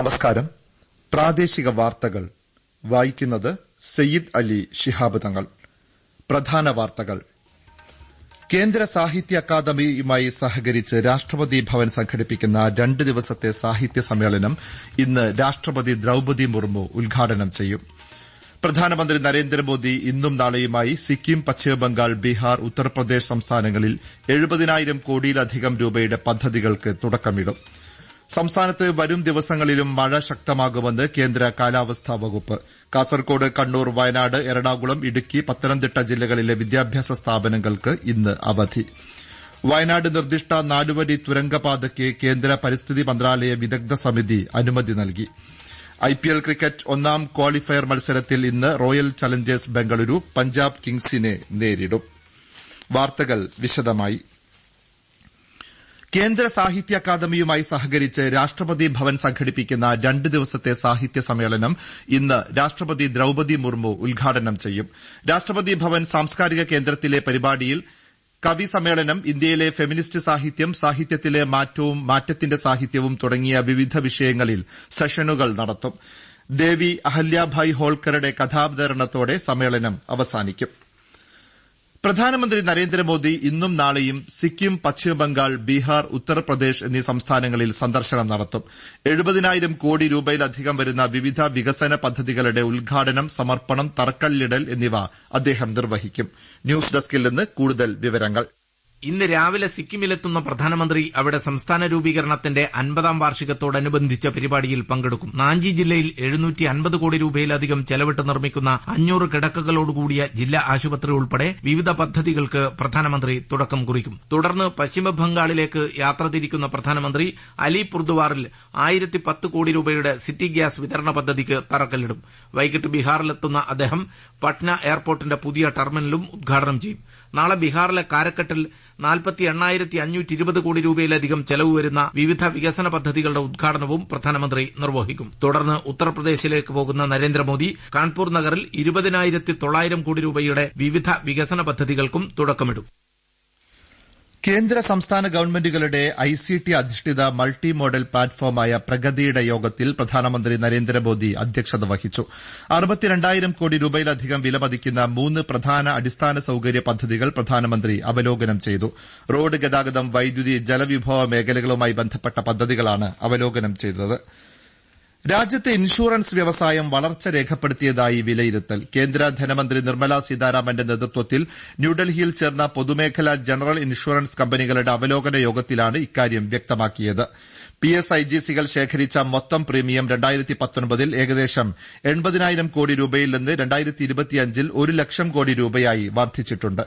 നമസ്കാരം. പ്രാദേശിക വാർത്തകൾ. വായിക്കുന്നത് സയ്യിദ് അലി ശിഹാബ് തങ്ങൾ. പ്രധാന വാർത്തകൾ. കേന്ദ്ര സാഹിത്യ അക്കാദമിയുമായി സഹകരിച്ച് രാഷ്ട്രപതി ഭവൻ സംഘടിപ്പിക്കുന്ന രണ്ട് ദിവസത്തെ സാഹിത്യ സമ്മേളനം ഇന്ന് രാഷ്ട്രപതി ദ്രൌപതി മുർമു ഉദ്ഘാടനം ചെയ്യും. പ്രധാനമന്ത്രി നരേന്ദ്രമോദി ഇന്നും നാളെയുമായി സിക്കിം പശ്ചിമബംഗാൾ ബീഹാർ ഉത്തർപ്രദേശ് സംസ്ഥാനങ്ങളിൽ എഴുപതിനായിരം കോടിയിലധികം രൂപയുടെ പദ്ധതികൾക്ക് തുടക്കമിടും. സംസ്ഥാനത്ത് വരും ദിവസങ്ങളിലും മഴ ശക്തമാകുമെന്ന് കേന്ദ്ര കാലാവസ്ഥാ വകുപ്പ്. കാസർകോട് കണ്ണൂർ വയനാട് എറണാകുളം ഇടുക്കി പത്തനംതിട്ട ജില്ലകളിലെ വിദ്യാഭ്യാസ സ്ഥാപനങ്ങൾക്ക് ഇന്ന് അവധി. വയനാട് നിർദ്ദിഷ്ട നാലുവരി തുരങ്കപാതയ്ക്ക് കേന്ദ്ര പരിസ്ഥിതി മന്ത്രാലയ വിദഗ്ധ സമിതി അനുമതി നൽകി. ഐപിഎൽ ക്രിക്കറ്റ് ഒന്നാം ക്വാളിഫയർ മത്സരത്തിൽ ഇന്ന് റോയൽ ചലഞ്ചേഴ്സ് ബംഗളൂരു പഞ്ചാബ് കിങ്സിനെ നേരിടും. വാർത്തകൾ വിശദമായി. കേന്ദ്ര സാഹിത്യ അക്കാദമിയുമായി സഹകരിച്ച് രാഷ്ട്രപതി ഭവൻ സംഘടിപ്പിക്കുന്ന രണ്ട് ദിവസത്തെ സാഹിത്യ സമ്മേളനം ഇന്ന് രാഷ്ട്രപതി ദ്രൌപതി മുർമു ഉദ്ഘാടനം ചെയ്യും. രാഷ്ട്രപതി ഭവൻ സാംസ്കാരിക കേന്ദ്രത്തിലെ പരിപാടിയിൽ കവി സമ്മേളനം ഇന്ത്യയിലെ ഫെമിനിസ്റ്റ് സാഹിത്യം സാഹിത്യത്തിലെ മാറ്റവും മാറ്റത്തിന്റെ സാഹിത്യവും തുടങ്ങിയ വിവിധ വിഷയങ്ങളിൽ സെഷനുകൾ നടത്തും. ദേവി അഹല്യാഭായ് ഹോൾക്കറുടെ കഥാവതരണത്തോടെ സമ്മേളനം അവസാനിക്കും. പ്രധാനമന്ത്രി നരേന്ദ്രമോദി ഇന്നും നാളെയും സിക്കിം പശ്ചിമബംഗാൾ ബീഹാർ ഉത്തർപ്രദേശ് എന്നീ സംസ്ഥാനങ്ങളിൽ സന്ദർശനം നടത്തും. എഴുപതിനായിരം കോടി രൂപയിലധികം വരുന്ന വിവിധ വികസന പദ്ധതികളുടെ ഉദ്ഘാടനം സമർപ്പണം തറക്കല്ലിടൽ എന്നിവ അദ്ദേഹം നിർവഹിക്കും. ന്യൂസ് ഡെസ്കിൽ നിന്ന് കൂടുതൽ വിവരങ്ങൾ. ഇന്ന് രാവിലെ സിക്കിമിലെത്തുന്ന പ്രധാനമന്ത്രി അവിടെ സംസ്ഥാന രൂപീകരണത്തിന്റെ അൻപതാം വാർഷികത്തോടനുബന്ധിച്ച പരിപാടിയിൽ പങ്കെടുക്കും. നാഞ്ചി ജില്ലയിൽ എഴുന്നൂറ്റി അൻപത് കോടി രൂപയിലധികം ചെലവിട്ട് നിർമ്മിക്കുന്ന അഞ്ഞൂറ് കിടക്കകളോടുകൂടിയ ജില്ലാ ആശുപത്രി ഉൾപ്പെടെ വിവിധ പദ്ധതികൾക്ക് പ്രധാനമന്ത്രി തുടക്കം കുറിക്കും. തുടർന്ന് പശ്ചിമബംഗാളിലേക്ക് യാത്ര തിരിക്കുന്ന പ്രധാനമന്ത്രി അലിപുർദുവാറിൽ ആയിരത്തി പത്ത് കോടി രൂപയുടെ സിറ്റി ഗ്യാസ് വിതരണ പദ്ധതിക്ക് തറക്കല്ലിടും. വൈകിട്ട് ബീഹാറിലെത്തുന്ന അദ്ദേഹം പട്ന എയർപോർട്ടിന്റെ പുതിയ ടെർമിനലും ഉദ്ഘാടനം ചെയ്യും. നാളെ ബീഹാറിലെ കാരക്കട്ടിൽ നാൽപ്പത്തി എണ്ണായിരത്തി അഞ്ഞൂറ്റി ഇരുപത് കോടി രൂപയിലധികം ചെലവ് വരുന്ന വിവിധ വികസന പദ്ധതികളുടെ ഉദ്ഘാടനവും പ്രധാനമന്ത്രി നിർവഹിക്കും. തുടർന്ന് ഉത്തർപ്രദേശിലേക്ക് പോകുന്ന നരേന്ദ്രമോദി കാൺപൂർ നഗറിൽ ഇരുപതിനായിരത്തി തൊള്ളായിരം കോടി രൂപയുടെ വിവിധ വികസന പദ്ധതികൾക്കും തുടക്കമിടും. കേന്ദ്ര സംസ്ഥാന ഗവൺമെന്റുകളുടെ ഐസിടി അധിഷ്ഠിത മൾട്ടി മോഡൽ പ്ലാറ്റ്ഫോമായ പ്രഗതിയുടെ യോഗത്തിൽ പ്രധാനമന്ത്രി നരേന്ദ്രമോദി അധ്യക്ഷത വഹിച്ചു. അറുപത്തിരണ്ടായിരം കോടി രൂപയിലധികം വിലമതിക്കുന്ന മൂന്ന് പ്രധാന അടിസ്ഥാന സൌകര്യ പദ്ധതികൾ പ്രധാനമന്ത്രി അവലോകനം ചെയ്തു. റോഡ് ഗതാഗതം വൈദ്യുതി ജലവിഭവ മേഖലകളുമായി ബന്ധപ്പെട്ട പദ്ധതികളാണ് അവലോകനം ചെയ്തത്. രാജ്യത്തെ ഇൻഷുറൻസ് വ്യവസായം വളർച്ച രേഖപ്പെടുത്തിയതായി വിലയിരുത്തൽ. കേന്ദ്ര ധനമന്ത്രി നിർമ്മലാ സീതാരാമന്റെ നേതൃത്വത്തിൽ ന്യൂഡൽഹിയിൽ ചേർന്ന പൊതുമേഖലാ ജനറൽ ഇൻഷുറൻസ് കമ്പനികളുടെ അവലോകന യോഗത്തിലാണ് ഇക്കാര്യം വ്യക്തമാക്കിയത്. പി എസ് ഐ ജി സികൾ ശേഖരിച്ച മൊത്തം പ്രീമിയം രണ്ടായിരത്തി പത്തൊൻപതിൽ ഏകദേശം എൺപതിനായിരം കോടി രൂപയിൽ നിന്ന് രണ്ടായിരത്തി ഇരുപത്തിയഞ്ചിൽ ഒരു ലക്ഷം കോടി രൂപയായി വർദ്ധിച്ചിട്ടുണ്ട്.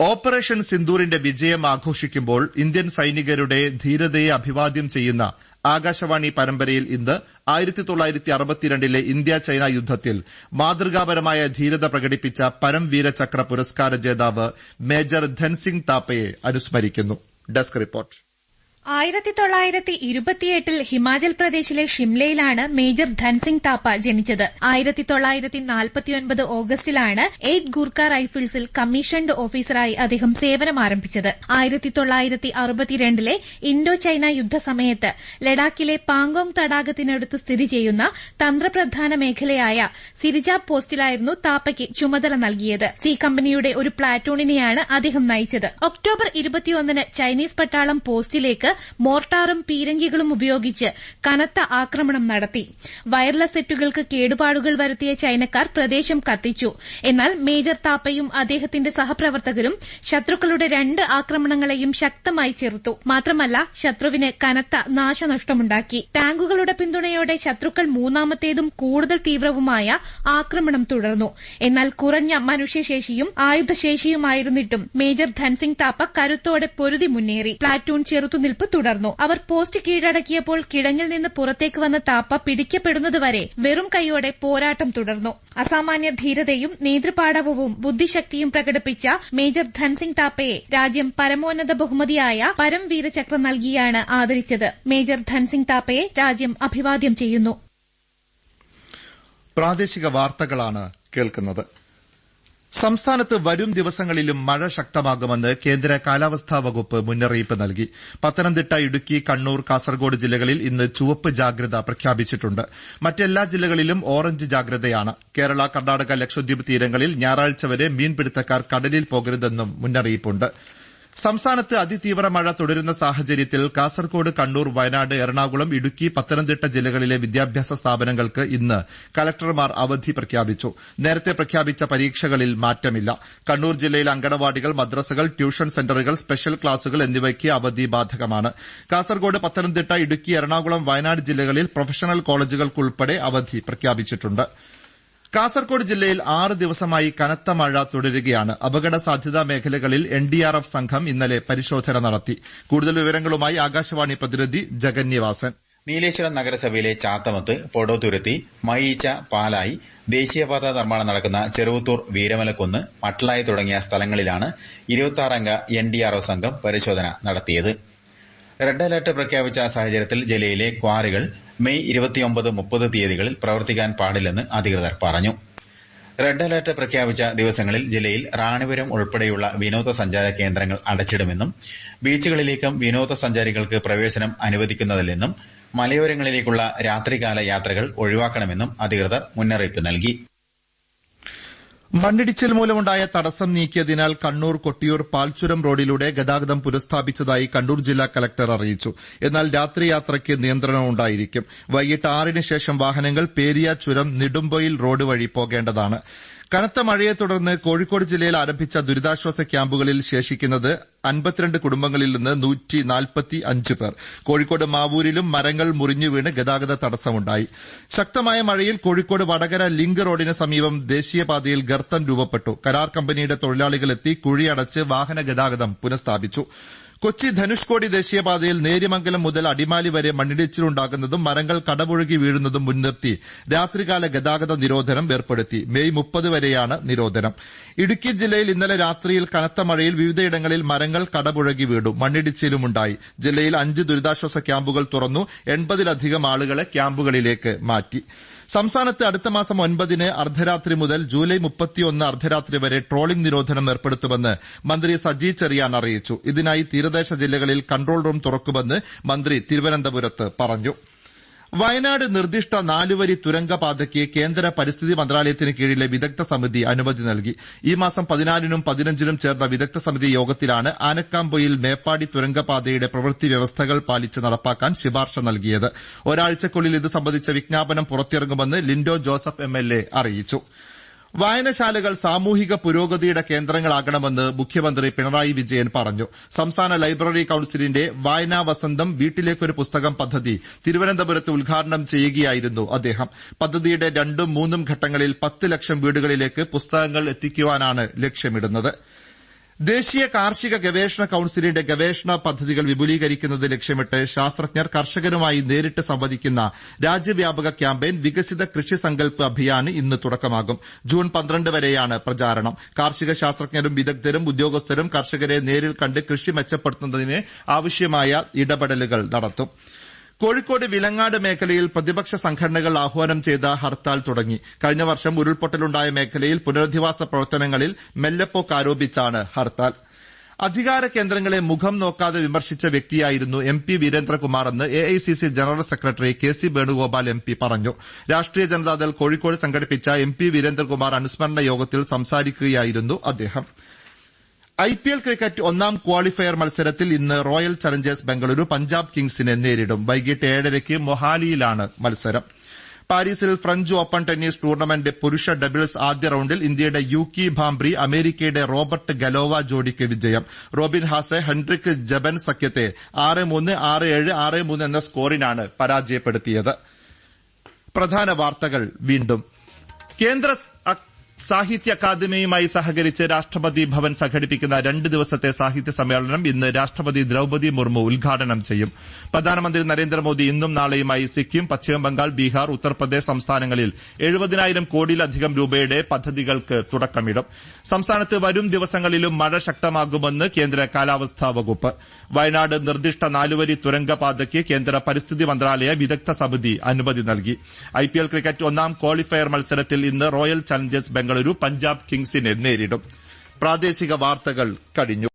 ഓപ്പറേഷൻ സിന്ദൂറിന്റെ വിജയം ആഘോഷിക്കുമ്പോൾ ഇന്ത്യൻ സൈനികരുടെ ധീരതയെ അഭിവാദ്യം ചെയ്യുന്ന ആകാശവാണി പരമ്പരയിൽ ഇന്ന് അറുപത്തിരണ്ടിലെ ഇന്ത്യ ചൈന യുദ്ധത്തിൽ മാതൃകാപരമായ ധീരത പ്രകടിപ്പിച്ച പരംവീര ചക്ര പുരസ്കാര ജേതാവ് മേജർ ധൻസിംഗ് താപ്പയെ അനുസ്മരിക്കുന്നു. Desk report. ആയിരത്തി തൊള്ളായിരത്തി ഇരുപത്തിയെട്ടിൽ ഹിമാചൽ പ്രദേശിലെ ഷിംലയിലാണ് മേജർ ധൻസിംഗ് താപ്പ ജനിച്ചത്. ആയിരത്തി തൊള്ളായിരത്തി നാൽപ്പത്തിയൊൻപത് ഓഗസ്റ്റിലാണ് എയ്റ്റ് ഗൂർഖ റൈഫിൾസിൽ കമ്മീഷൻഡ് ഓഫീസറായി അദ്ദേഹം സേവനം ആരംഭിച്ചത്. ആയിരത്തി തൊള്ളായിരത്തി അറുപത്തിരണ്ടിലെ ഇൻഡോ ചൈന യുദ്ധസമയത്ത് ലഡാക്കിലെ പാങ്കോങ് തടാകത്തിനടുത്ത് സ്ഥിതി ചെയ്യുന്ന തന്ത്രപ്രധാന മേഖലയായ സിരിജാബ് പോസ്റ്റിലായിരുന്നു താപ്പയ്ക്ക് ചുമതല നൽകിയത്. സി കമ്പനിയുടെ ഒരു പ്ലാറ്റൂണിനെയാണ് അദ്ദേഹം നയിച്ചത്. ഒക്ടോബർ ഇരുപത്തിയൊന്നിന് ചൈനീസ് പട്ടാളം പോസ്റ്റിലേക്ക് മോർട്ടാറും പീരങ്കികളും ഉപയോഗിച്ച് കനത്ത ആക്രമണം നടത്തി. വയർലെസ് സെറ്റുകൾക്ക് കേടുപാടുകൾ വരുത്തിയ ചൈനക്കാർ പ്രദേശം കത്തിച്ചു. എന്നാൽ മേജർ താപ്പയും അദ്ദേഹത്തിന്റെ സഹപ്രവർത്തകരും ശത്രുക്കളുടെ രണ്ട് ആക്രമണങ്ങളെയും ശക്തമായി ചെറുത്തു. മാത്രമല്ല ശത്രുവിന് കനത്ത നാശനഷ്ടമുണ്ടാക്കി. ടാങ്കുകളുടെ പിന്തുണയോടെ ശത്രുക്കൾ മൂന്നാമത്തേതും കൂടുതൽ തീവ്രവുമായ ആക്രമണം തുടർന്നു. എന്നാൽ കുറഞ്ഞ മനുഷ്യശേഷിയും ആയുധശേഷിയുമായിരുന്നിട്ടും മേജർ ധൻസിംഗ് താപ്പ കരുത്തോടെ പൊരുതി മുന്നേറി. പ്ലാറ്റൂൺ ചെറുത്തുനിൽപ്പ് തുടർന്നു. അവർ പോസ്റ്റ് കീഴടക്കിയപ്പോൾ കിടങ്ങിൽ നിന്ന് പുറത്തേക്ക് വന്ന താപ്പ പിടിക്കപ്പെടുന്നതുവരെ വെറും കൈയോടെ പോരാട്ടം തുടർന്നു. അസാമാന്യ ധീരതയും നേതൃപാടവവും ബുദ്ധിശക്തിയും പ്രകടിപ്പിച്ച മേജർ ധൻസിംഗ് താപ്പയെ രാജ്യം പരമോന്നത ബഹുമതിയായ പരംവീര ചക്ര നൽകിയാണ് ആദരിച്ചത്. മേജർ ധൻസിംഗ് താപ്പയെ രാജ്യം അഭിവാദ്യം ചെയ്യുന്നു. പ്രാദേശിക വാർത്തകളാണ് കേൾക്കുന്നത്. സംസ്ഥാനത്ത് വരും ദിവസങ്ങളിലും മഴ ശക്തമാകുമെന്ന് കേന്ദ്ര കാലാവസ്ഥാ വകുപ്പ് മുന്നറിയിപ്പ് നൽകി. പത്തനംതിട്ട ഇടുക്കി കണ്ണൂർ കാസർഗോഡ് ജില്ലകളിൽ ഇന്ന് ചുവപ്പ് ജാഗ്രത പ്രഖ്യാപിച്ചിട്ടുണ്ട്. മറ്റെല്ലാ ജില്ലകളിലും ഓറഞ്ച് ജാഗ്രതയാണ്. കേരള കർണാടക ലക്ഷദ്വീപ് തീരങ്ങളിൽ ഞായറാഴ്ച വരെ മീൻപിടുത്തക്കാർ കടലിൽ പോകരുതെന്നും മുന്നറിയിപ്പുണ്ട്. സംസ്ഥാനത്ത് അതിതീവ്ര മഴ തുടരുന്ന സാഹചര്യത്തിൽ കാസർകോട് കണ്ണൂർ വയനാട് എറണാകുളം ഇടുക്കി പത്തനംതിട്ട ജില്ലകളിലെ വിദ്യാഭ്യാസ സ്ഥാപനങ്ങൾക്ക് ഇന്ന് കലക്ടർമാർ അവധി പ്രഖ്യാപിച്ചു. നേരത്തെ പ്രഖ്യാപിച്ച പരീക്ഷകളിൽ മാറ്റമില്ല. കണ്ണൂർ ജില്ലയിൽ അങ്കണവാടികൾ മദ്രസകൾ ട്യൂഷൻ സെന്ററുകൾ സ്പെഷ്യൽ ക്ലാസുകൾ എന്നിവയ്ക്ക് അവധി ബാധകമാണ്. കാസർകോട് പത്തനംതിട്ട ഇടുക്കി എറണാകുളം വയനാട് ജില്ലകളിൽ പ്രൊഫഷണൽ കോളേജുകൾക്കുൾപ്പെടെ അവധി പ്രഖ്യാപിച്ചിട്ടുണ്ട്. കാസർകോട് ജില്ലയിൽ ആറ് ദിവസമായി കനത്ത മഴ തുടരുകയാണ്. അപകട സാധ്യതാ മേഖലകളിൽ എൻഡിആർഎഫ് സംഘം ഇന്നലെ പരിശോധന നടത്തി. കൂടുതൽ വിവരങ്ങളുമായി ആകാശവാണി പ്രതിനിധി ജഗന്യവാസൻ നീലേശ്വരം നഗരസഭയിലെ ചാത്തമത്ത് പൊടോത്തുരുത്തി മയീച്ച പാലായി ദേശീയപാത നിർമ്മാണം നടക്കുന്ന ചെറുവത്തൂർ വീരമലക്കുന്ന് മട്ടളായി തുടങ്ങിയ സ്ഥലങ്ങളിലാണ് ഇരുപത്തിയാറംഗ എൻ ഡി ആർ ഒ സംഘം പരിശോധന നടത്തിയത്. റെഡ് അലർട്ട് പ്രഖ്യാപിച്ച സാഹചര്യത്തിൽ ജില്ലയിലെ ക്വാറികൾ മെയ് ഇരുപത്തിയൊമ്പത് മുപ്പത് തീയതികളിൽ പ്രവർത്തിക്കാൻ പാടില്ലെന്ന് അധികൃതർ പറഞ്ഞു. റെഡ് അലർട്ട് പ്രഖ്യാപിച്ച ദിവസങ്ങളിൽ ജില്ലയിൽ റാണിപുരം ഉൾപ്പെടെയുള്ള വിനോദസഞ്ചാര കേന്ദ്രങ്ങൾ അടച്ചിടുമെന്നും ബീച്ചുകളിലേക്കും വിനോദസഞ്ചാരികൾക്ക് പ്രവേശനം അനുവദിക്കുന്നതില്ലെന്നും മലയോരങ്ങളിലേക്കുള്ള രാത്രികാല യാത്രകൾ ഒഴിവാക്കണമെന്നും അധികൃതർ മുന്നറിയിപ്പ് നൽകി. മണ്ണിടിച്ചിൽ മൂലമുണ്ടായ തടസ്സം നീക്കിയതിനാൽ കണ്ണൂർ കൊട്ടിയൂർ പാൽച്ചുരം റോഡിലൂടെ ഗതാഗതം പുനഃസ്ഥാപിച്ചതായി കണ്ണൂർ ജില്ലാ കലക്ടർ അറിയിച്ചു. എന്നാൽ രാത്രിയാത്രയ്ക്ക് നിയന്ത്രണമുണ്ടായിരിക്കും വൈകിട്ട് ആറിന് ശേഷം വാഹനങ്ങൾ പേരിയ ചുരം നെടുമ്പൊയിൽ റോഡ് വഴി പോകേണ്ടതാണ്. കനത്ത മഴയെ തുടർന്ന് കോഴിക്കോട് ജില്ലയിൽ ആരംഭിച്ച ദുരിതാശ്വാസ ക്യാമ്പുകളിൽ ശേഷിക്കുന്നത് അൻപത്തിരണ്ട് കുടുംബങ്ങളിൽ നിന്ന് നൂറ്റി നാൽപ്പത്തി അഞ്ച് പേർ. കോഴിക്കോട് മാവൂരിലും മരങ്ങൾ മുറിഞ്ഞു വീണ് ഗതാഗത തടസ്സമുണ്ടായി. ശക്തമായ മഴയിൽ കോഴിക്കോട് വടകര ലിങ്ക് റോഡിന് സമീപം ദേശീയപാതയിൽ ഗർത്തം രൂപപ്പെട്ടു. കരാർ കമ്പനിയുടെ തൊഴിലാളികളെത്തി കുഴിയടച്ച് വാഹന ഗതാഗതം പുനഃസ്ഥാപിച്ചു. കൊച്ചി ധനുഷ്കോടി ദേശീയപാതയിൽ നേര്യമംഗലം മുതൽ അടിമാലി വരെ മണ്ണിടിച്ചിലുണ്ടാകുന്നതും മരങ്ങൾ കടപുഴകി വീഴുന്നതും മുൻനിർത്തി രാത്രികാല ഗതാഗത നിരോധനം ഏർപ്പെടുത്തി. മെയ് മുപ്പത് വരെയാണ് നിരോധനം. ഇടുക്കി ജില്ലയിൽ ഇന്നലെ രാത്രിയിൽ കനത്ത മഴയിൽ വിവിധയിടങ്ങളിൽ മരങ്ങൾ കടപുഴകി വീണു. മണ്ണിടിച്ചിലുമുണ്ടായി. ജില്ലയിൽ അഞ്ച് ദുരിതാശ്വാസ ക്യാമ്പുകൾ തുറന്നു. എൺപതിലധികം ആളുകളെ ക്യാമ്പുകളിലേക്ക് മാറ്റി. സംസ്ഥാനത്ത് അടുത്ത മാസം ഒൻപതിന് അർദ്ധരാത്രി മുതൽ ജൂലൈ മുപ്പത്തിയൊന്ന് അർദ്ധരാത്രി വരെ ട്രോളിംഗ് നിരോധനം ഏർപ്പെടുത്തുമെന്ന് മന്ത്രി സജി ചെറിയാൻ അറിയിച്ചു. ഇതിനായി തീരദേശ ജില്ലകളിൽ കൺട്രോൾ റൂം തുറക്കുമെന്ന് മന്ത്രി തിരുവനന്തപുരത്ത് പറഞ്ഞു. വയനാട് നിർദ്ദിഷ്ട നാലുവരി തുരങ്കപാതയ്ക്ക് കേന്ദ്ര പരിസ്ഥിതി മന്ത്രാലയത്തിന് കീഴിലെ വിദഗ്ധ സമിതി അനുമതി നൽകി. ഈ മാസം പതിനാലിനും പതിനഞ്ചിനും ചേർന്ന വിദഗ്ധ സമിതി യോഗത്തിലാണ് ആനക്കാംപൊയിൽ മേപ്പാടി തുരങ്കപാതയുടെ പ്രവൃത്തി വ്യവസ്ഥകൾ പാലിച്ച് നടപ്പാക്കാൻ ശുപാർശ നൽകിയത്. ഒരാഴ്ചക്കുള്ളിൽ ഇത് സംബന്ധിച്ച വിജ്ഞാപനം പുറത്തിറങ്ങുമെന്ന് ലിൻഡോ ജോസഫ് എംഎൽഎ അറിയിച്ചു. വായനശാലകൾ സാമൂഹിക പുരോഗതിയുടെ കേന്ദ്രങ്ങളാകണമെന്ന് മുഖ്യമന്ത്രി പിണറായി വിജയൻ പറഞ്ഞു. സംസ്ഥാന ലൈബ്രറി കൌൺസിലിന്റെ വായനാ വസന്തം വീട്ടിലേക്കൊരു പുസ്തകം പദ്ധതി തിരുവനന്തപുരത്ത് ഉദ്ഘാടനം ചെയ്യുകയായിരുന്നു അദ്ദേഹം. പദ്ധതിയുടെ രണ്ടും മൂന്നും ഘട്ടങ്ങളിൽ പത്ത് ലക്ഷം വീടുകളിലേക്ക് പുസ്തകങ്ങൾ എത്തിക്കുവാനാണ് ലക്ഷ്യമിടുന്നത്. ദേശീയ കാർഷിക ഗവേഷണ കൌൺസിലിന്റെ ഗവേഷണ പദ്ധതികൾ വിപുലീകരിക്കുന്നത് ലക്ഷ്യമിട്ട് ശാസ്ത്രജ്ഞർ കർഷകരുമായി നേരിട്ട് സംവദിക്കുന്ന രാജ്യവ്യാപക ക്യാമ്പയിൻ വികസിത കൃഷി സങ്കല്പ് അഭിയാന് ഇന്ന് തുടക്കമാകും. ജൂൺ പന്ത്രണ്ട് വരെയാണ് പ്രചാരണം. കാർഷിക ശാസ്ത്രജ്ഞരും വിദഗ്ധരും ഉദ്യോഗസ്ഥരും കർഷകരെ നേരിൽ കണ്ട് കൃഷി മെച്ചപ്പെടുത്തുന്നതിന് ആവശ്യമായ ഇടപെടലുകൾ നടത്തും. കോഴിക്കോട് വിലങ്ങാട് മേഖലയിൽ പ്രതിപക്ഷ സംഘടനകൾ ആഹ്വാനം ചെയ്ത ഹർത്താൽ തുടങ്ങി. കഴിഞ്ഞ വർഷം ഉരുൾപൊട്ടലുണ്ടായ മേഖലയിൽ പുനരധിവാസ പ്രവർത്തനങ്ങളിൽ മെല്ലപ്പോക്ക് ആരോപിച്ചാണ് ഹർത്താൽ. അധികാര കേന്ദ്രങ്ങളെ മുഖം നോക്കാതെ വിമർശിച്ച വ്യക്തിയായിരുന്നു M P വീരേന്ദ്രകുമാറെന്ന് A I C C general secretary K C Venugopal M P പറഞ്ഞു. രാഷ്ട്രീയ ജനതാദൾ കോഴിക്കോട് സംഘടിപ്പിച്ച എം പി വീരേന്ദ്രകുമാർ അനുസ്മരണ യോഗത്തിൽ സംസാരിക്കുകയായിരുന്നു അദ്ദേഹം. ഐ പി എൽ ക്രിക്കറ്റ് ഒന്നാം ക്വാളിഫയർ മത്സരത്തിൽ ഇന്ന് റോയൽ ചലഞ്ചേഴ്സ് ബംഗളൂരു പഞ്ചാബ് കിങ്സിനെ നേരിടും. വൈകിട്ട് ഏഴരയ്ക്ക് മൊഹാലിയിലാണ് മത്സരം. പാരീസിൽ ഫ്രഞ്ച് ഓപ്പൺ ടെന്നീസ് ടൂർണമെന്റ് പുരുഷ ഡബിൾസ് ആദ്യ റൌണ്ടിൽ ഇന്ത്യയുടെ യുക്കി ഭാംബ്രി അമേരിക്കയുടെ റോബർട്ട് ഗലോവ ജോഡിക്ക് വിജയം. റോബിൻ ഹാസെ ഹെൻറിക് ജബൻ സഖ്യത്തെ ആറ് മൂന്ന് ആറ് ഏഴ് ആറ് മൂന്ന് എന്ന സ്കോറിനാണ് പരാജയപ്പെടുത്തിയത്. പ്രധാന വാർത്തകൾ വീണ്ടും. കേന്ദ്ര സാഹിത്യ അക്കാദമിയുമായി സഹകരിച്ച് രാഷ്ട്രപതി ഭവൻ സംഘടിപ്പിക്കുന്ന രണ്ട് ദിവസത്തെ സാഹിത്യ സമ്മേളനം ഇന്ന് രാഷ്ട്രപതി ദ്രൌപതി മുർമു ഉദ്ഘാടനം ചെയ്യും. പ്രധാനമന്ത്രി നരേന്ദ്രമോദി ഇന്നും നാളെയുമായി സിക്കിം പശ്ചിമബംഗാൾ ബീഹാർ ഉത്തർപ്രദേശ് സംസ്ഥാനങ്ങളിൽ എഴുപതിനായിരം കോടിയിലധികം രൂപയുടെ പദ്ധതികൾക്ക് തുടക്കമിടും. സംസ്ഥാനത്ത് വരും ദിവസങ്ങളിലും മഴ ശക്തമാകുമെന്ന് കേന്ദ്ര കാലാവസ്ഥാ വകുപ്പ്. വയനാട് നിർദ്ദിഷ്ട നാലുവരി തുരങ്കപാതയ്ക്ക് കേന്ദ്ര പരിസ്ഥിതി മന്ത്രാലയ വിദഗ്ധ സമിതി അനുമതി നൽകി. ഐപിഎൽ ക്രിക്കറ്റ് ഒന്നാം ക്വാളിഫയർ മത്സരത്തിൽ ഇന്ന് റോയൽ ചലഞ്ചേഴ്സ് ബംഗളൂരു പഞ്ചാബ് കിങ്സിനെ നേരിടും. പ്രാദേശിക വാർത്തകൾ കഴിഞ്ഞു.